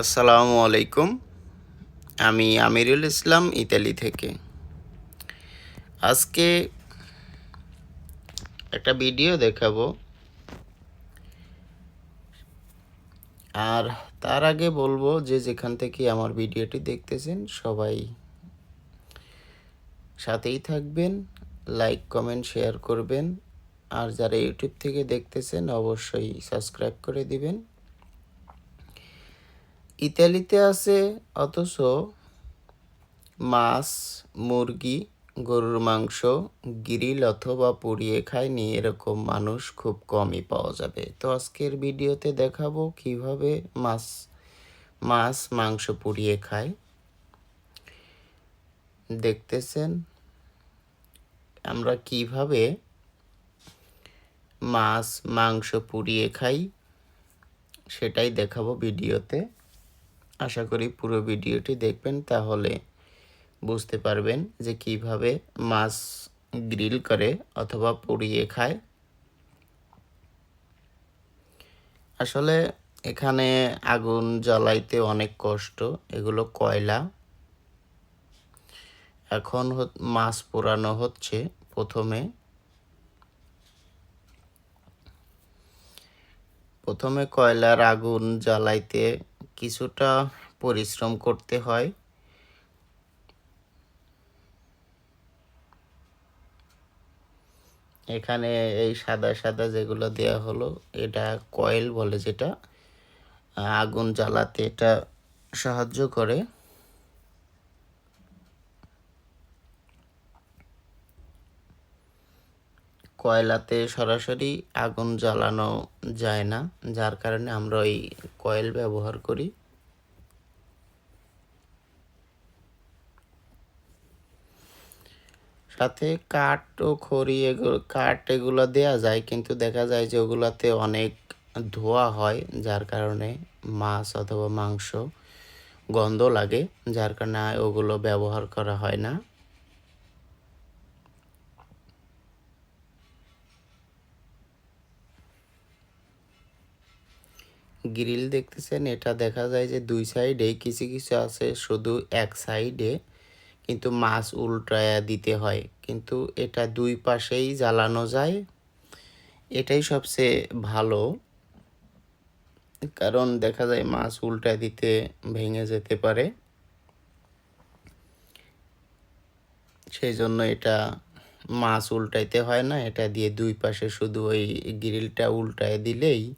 আসসালামু আলাইকুম। আমি আমিরুল ইসলাম, ইতালি থেকে। আজকে একটা ভিডিও দেখাবো। আর তার আগে বলব যে যেখান থেকে আমার ভিডিওটি দেখতেছেন, সবাই সাথেই থাকবেন, লাইক, কমেন্ট, শেয়ার করবেন। আর যারা ইউটিউব থেকে দেখতেছেন, অবশ্যই সাবস্ক্রাইব করে দিবেন। ইতালিতে আছে, অথচ মাছ, মুরগি, গরুর মাংস, গ্রিল অথবা পুড়িয়ে খায়নি এরকম মানুষ খুব কমই পাওয়া যাবে। তো আজকের ভিডিওতে দেখাবো কীভাবে মাছ মাছ, মাংস পুড়িয়ে খায়। দেখতেছেন আমরা কীভাবে মাছ, মাংস পুড়িয়ে খাই, সেটাই দেখাবো ভিডিওতে। আশা করি পুরো ভিডিওটি দেখবেন, তাহলে বুঝতে পারবেন যে কীভাবে মাছ গ্রিল করে অথবা পুড়িয়ে খায়। আসলে এখানে আগুন জ্বালাইতে অনেক কষ্ট, এগুলো কয়লা। এখন মাছ পোড়ানো হচ্ছে প্রথমে। প্রথমে কয়লার আগুন জ্বালাইতে কিছুটা পরিশ্রম করতে হয়। এখানে এই সাদা সাদা যেগুলো দেয়া হলো, এটা কয়েল বলে যেটা, আগুন জ্বালাতে এটা সাহায্য করে। কয়লাতে সরাসরি আগুন জ্বালানো যায় না, যার কারণে আমরা ওই কয়েল ব্যবহার করি। সাথে কাঠ ও খড়ি এগুলো কাঠ এগুলো দেওয়া যায়, কিন্তু দেখা যায় যে ওগুলাতে অনেক ধোয়া হয়, যার কারণে মাছ অথবা মাংস গন্ধ লাগে, যার কারণে ওগুলো ব্যবহার করা হয় না। গ্রিল দেখতেছেন, এটা দেখা যায় যে দুই সাইডে কিছু কিছু আছে, শুধু এক সাইডে, কিন্তু মাছ উল্টায়া দিতে হয়। কিন্তু এটা দুই পাশেই জ্বালানো যায়। এটাই সবচেয়ে ভালো। কারণ দেখা যায় মাছ উল্টা দিতে ভেঙে যেতে পারে। সেই জন্য এটা মাছ উল্টাইতে হয় না, এটা দিয়ে দুই পাশে শুধু ওই গ্রিলটা উল্টায় দিলেই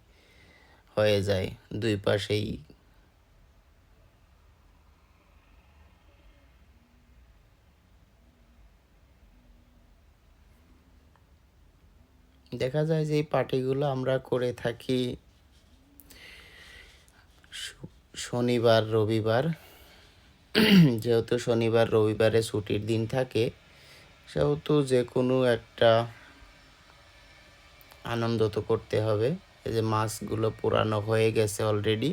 হয়ে যায় দুই পাশেই। দেখা যায় যে এই পার্টিগুলো আমরা করে থাকি শনিবার, রবিবার। যেহেতু শনিবার, রবিবারে ছুটির দিন থাকে, সেহেতু যে কোনো একটা আনন্দ তো করতে হবে। এই যে মাছগুলো পুরানো হয়ে গেছে অলরেডি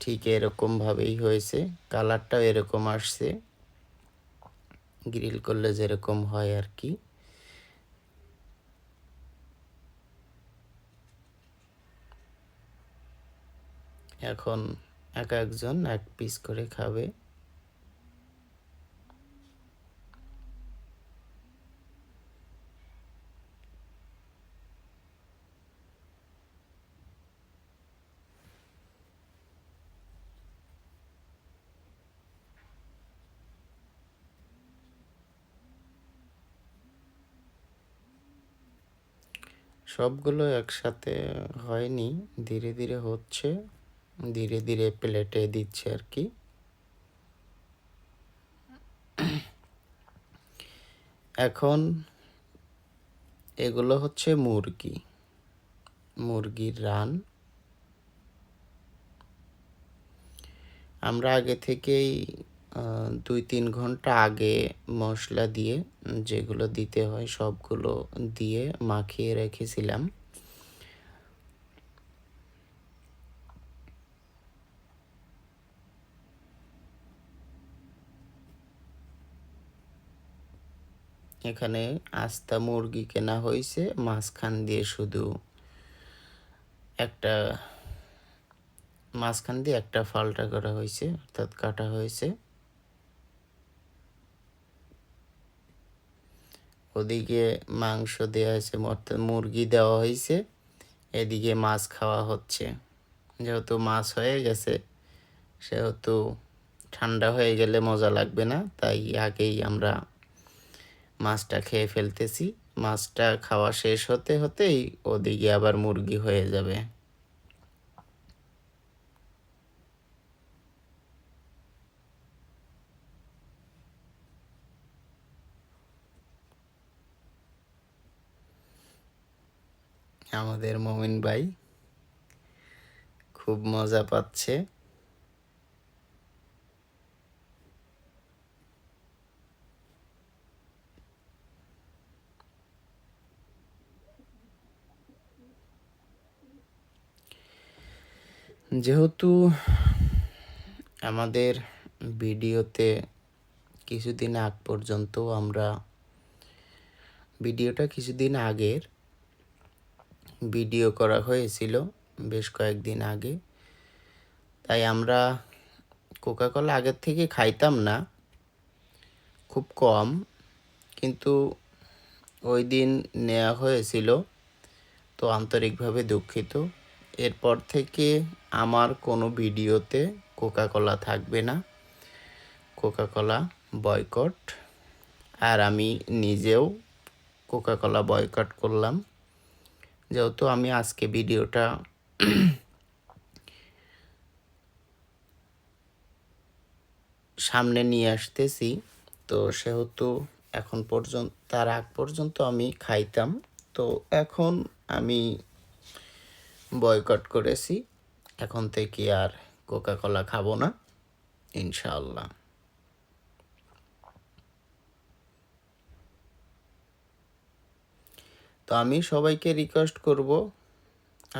ঠিক এরকমভাবেই হয়েছে, কালারটাও এরকম আসছে গ্রিল করলে যেরকম হয় আর কি। এখন এক একজন এক পিস করে খাবে। সবগুলো একসাথে হয়নি, ধীরে ধীরে হচ্ছে, ধীরে ধীরে প্লেটে দিচ্ছে আর কি। এখন এগুলো হচ্ছে মুরগি মুরগির রান। আমরা আগে থেকেই দুই তিন ঘণ্টা আগে মশলা দিয়ে যেগুলো দিতে হয় সবগুলো দিয়ে মাখিয়ে রেখেছিলাম। এখানে আস্তা মুরগি কেনা হয়েছে, মাঝখান দিয়ে শুধু একটা, মাঝখান দিয়ে একটা ফালটা করা হয়েছে, অর্থাৎ কাটা হয়েছে। ওদিকে মাংস দেওয়া হয়েছে অর্থাৎ মুরগি দেওয়া হয়েছে, এদিকে মাছ খাওয়া হচ্ছে। যেহেতু মাছ হয়ে গেছে, সেহেতু ঠান্ডা হয়ে গেলে মজা লাগবে না, তাই আগেই আমরা মাছটা খেয়ে ফেলতেছি। মাছটা খাওয়া শেষ হতে হতেই ওদিকে আবার মুরগি হয়ে যাবে। আমাদের মমিন ভাই খুব মজা পাচ্ছে। যেহেতু আমাদের ভিডিওতে কিছুদিন আগ পর্যন্ত আমরা, ভিডিওটা কিছুদিন আগের ভিডিও করা হয়েছিল বেশ কয়েকদিন আগে। তাই আমরা কোকাকোলা আগের থেকে খাইতাম না, খুব কম। কিন্তু ওই দিন নেওয়া হয়েছিল, তো আন্তরিকভাবে দুঃখিত। এরপর থেকে আমার কোনো ভিডিওতে কোকাকোলা থাকবে না। কোকাকোলা বয়কট আর আমি নিজেও কোকাকোলা বয়কট করলাম। যেহেতু আমি আজকে ভিডিওটা সামনে নিয়ে আসতেছি, তো সেহেতু এখন পর্যন্ত, তার আগ পর্যন্ত আমি খাইতাম। তো এখন আমি বয়কট করেছি। এখন থেকে আর কোকা কোলা খাব না, ইনশাআল্লাহ। তো আমি সবাইকে রিকোয়েস্ট করব,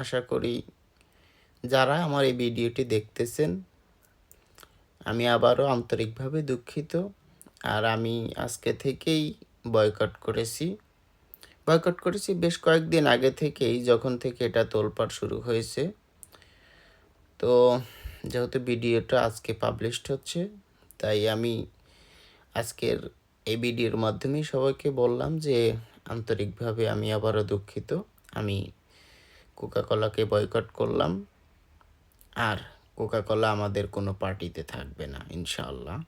আশা করি যারা আমার এই ভিডিওটি দেখতেছেন, আমি আবারও আন্তরিকভাবে দুঃখিত। আর আমি আজকে থেকেই বয়কট করেছি। বয়কট করেছি বেশ কয়েকদিন আগে থেকেই, যখন থেকে এটা তোলপাড় শুরু হয়েছে। তো যেহেতু ভিডিওটা আজকে পাবলিশড হচ্ছে, তাই আমি আজকের এই ভিডিওর মাধ্যমেই সবাইকে বললাম যে আন্তরিকভাবে আমি আবারও দুঃখিত। আমি কোকাকলাকে বয়কট করলাম। আর কোকাকলা আমাদের কোনো পার্টিতে থাকবে না, ইনশাআল্লাহ।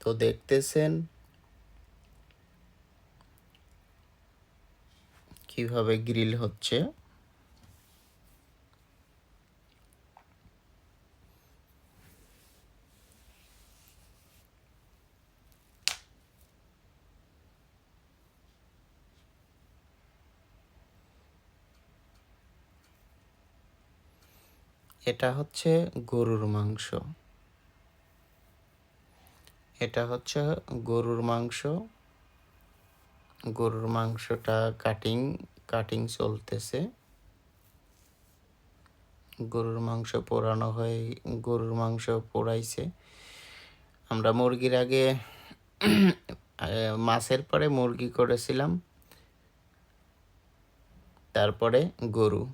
তো দেখতেছেন কীভাবে গ্রিল হচ্ছে। এটা হচ্ছে গরুর মাংস। এটা হচ্ছে গরুর মাংস। গরুর মাংসটা কাটিং কাটিং চলতেছে। গরুর মাংস পোড়ানো হয়ে, গরুর মাংস পোড়াইছে। আমরা মুরগির আগে মাছের পরে মুরগি করেছিলাম। তারপরে গরু।